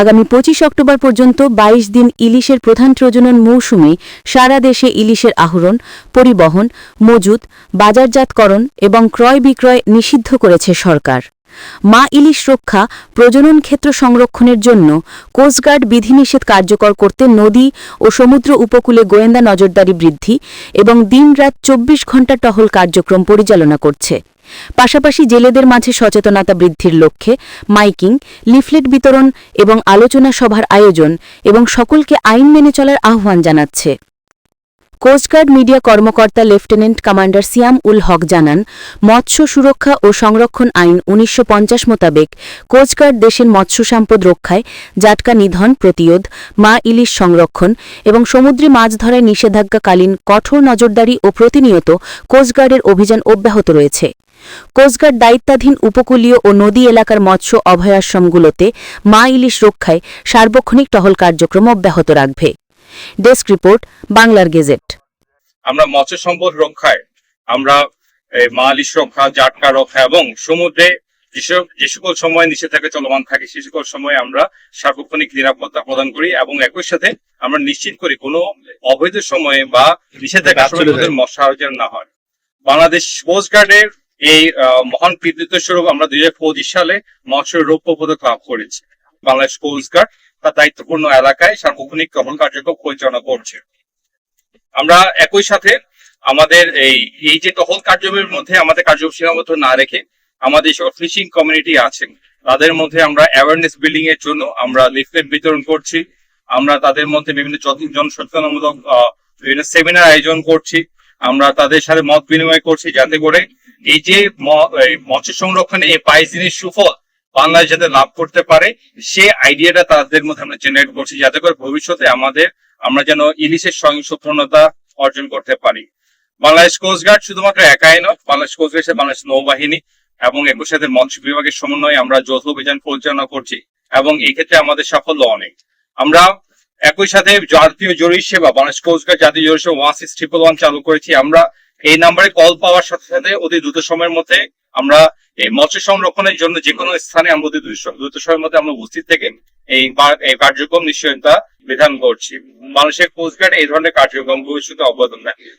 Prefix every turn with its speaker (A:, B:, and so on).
A: আগামী পঁচিশ অক্টোবর পর্যন্ত ২২ দিন ইলিশের প্রধান প্রজনন মৌসুমে সারা দেশে ইলিশের আহরণ, পরিবহন মজুত বাজারজাতকরণ এবং ক্রয় বিক্রয় নিষিদ্ধ করেছে সরকার। মা ইলিশ রক্ষা প্রজনন ক্ষেত্র সংরক্ষণের জন্য কোস্টগার্ড বিধিনিষেধ কার্যকর করতে নদী ও সমুদ্র উপকূলে গোয়েন্দা নজরদারি বৃদ্ধি এবং দিনরাত চব্বিশ ঘণ্টা টহল কার্যক্রম পরিচালনা করছে। পাশাপাশি জেলেদের মাঝে সচেতনতা বৃদ্ধির লক্ষ্যে মাইকিং, লিফলেট বিতরণ এবং আলোচনা সভার আয়োজন এবং সকলকে আইন মেনে চলার আহ্বান জানাচ্ছে। কোস্টগার্ড মিডিয়া কর্মকর্তা লেফটেন্যান্ট কমান্ডার সিয়াম উল হক জানান, মৎস্য সুরক্ষা ও সংরক্ষণ আইন উনিশশো পঞ্চাশ মোতাবেক কোস্টগার্ড দেশের মৎস্য সম্পদ রক্ষায় জাটকা নিধন, প্রতিরোধ, মা ইলিশ সংরক্ষণ এবং সমুদ্রে মাছ ধরায় নিষেধাজ্ঞাকালীন কঠোর নজরদারি ও প্রতিনিয়ত কোস্টগার্ডের অভিযান অব্যাহত রয়েছে। কোস্টগার্ড দায়িত্বাধীন উপকূলীয় ও নদী এলাকার মৎস্য অভয়াশ্রমগুলোতে মা ইলিশ রক্ষায় সার্বক্ষণিক টহল কার্যক্রম অব্যাহত রাখবে। ডেস্ক রিপোর্ট, বাংলার গেজেট।
B: আমরা মৎস্য সম্পদ রক্ষায় আমরা এই মালিশ রক্ষা জাটকা রক্ষা এবং সমুদ্রে যেসব যে সকল সময় নিষেধাজ্ঞা চলমান থাকে সে সকল সময় আমরা সার্বক্ষণিক নিরাপত্তা প্রদান করি এবং একই সাথে আমরা নিশ্চিত করি কোনো অবৈধ সময়ে বা নিষেধাজ্ঞা তাদের না হয়। বাংলাদেশ কোস্ট গার্ডের এই মহান কৃতিত্ব স্বরূপ আমরা দুই হাজার পঁচিশ সালে মৎস্য রৌপ্য পদক লাভ করেছি। বাংলাদেশ কোস্ট গার্ড তার দায়িত্বপূর্ণ এলাকায় সার্বক্ষণিক টহল কার্যক্রম পরিচালনা করছে। আমরা একই সাথে আমাদের এই এই যে টহল কার্যক্রমের মধ্যে আমাদের কার্যক্রম সীমাবদ্ধ না রেখে আমাদের ফিশিং কমিউনিটি আছেন, তাদের মধ্যে আমরা অ্যাওয়ারনেস বিল্ডিং এর জন্য আমরা লিফলেট বিতরণ করছি, আমরা তাদের মধ্যে বিভিন্ন জন- জনসচেতনমূলক বিভিন্ন সেমিনার আয়োজন করছি, আমরা তাদের সাথে মত বিনিময় করছি যাতে করে এই যে মৎস্য সংরক্ষণে এই দিনের সুফল বাংলাদেশ যাতে লাভ করতে পারে সে আইডিয়াটা তাদের মধ্যে আমরা জেনারেট করছি যাতে করে ভবিষ্যতে আমাদের আমরা যেন ইলিশের সহিংসতা অর্জন করতে পারি। বাংলাদেশ কোস্টগার্ড শুধুমাত্র একাই নয়, বাংলাদেশ কোস্টগার্ড সাথে বাংলাদেশ নৌবাহিনী এবং একই সাথে মৎস্য বিভাগের সমন্বয়ে আমরা যৌথ অভিযান পরিচালনা করছি এবং এই ক্ষেত্রে আমাদের সাফল্য অনেক। আমরা একই সাথে জাতীয় জরুরি সেবা, বাংলাদেশ কোস্টগার্ড জাতীয় জরুরি সেবা ওয়ান সিক্স ট্রিপল ওয়ান চালু করেছি। আমরা এই নাম্বারে কল পাওয়ার সাথে সাথে অতি দ্রুত সময়ের মধ্যে আমরা এই মৎস্য সংরক্ষণের জন্য যে কোনো স্থানে আমরা দ্রুত- সময়ের মধ্যে আমরা উপস্থিত থেকে এই কার্যক্রম নিশ্চয়তা বিধান করছি। মানুষের কোস্টগার্ড এই ধরনের কার্যক্রম ভবিষ্যতে অবদান থাকবে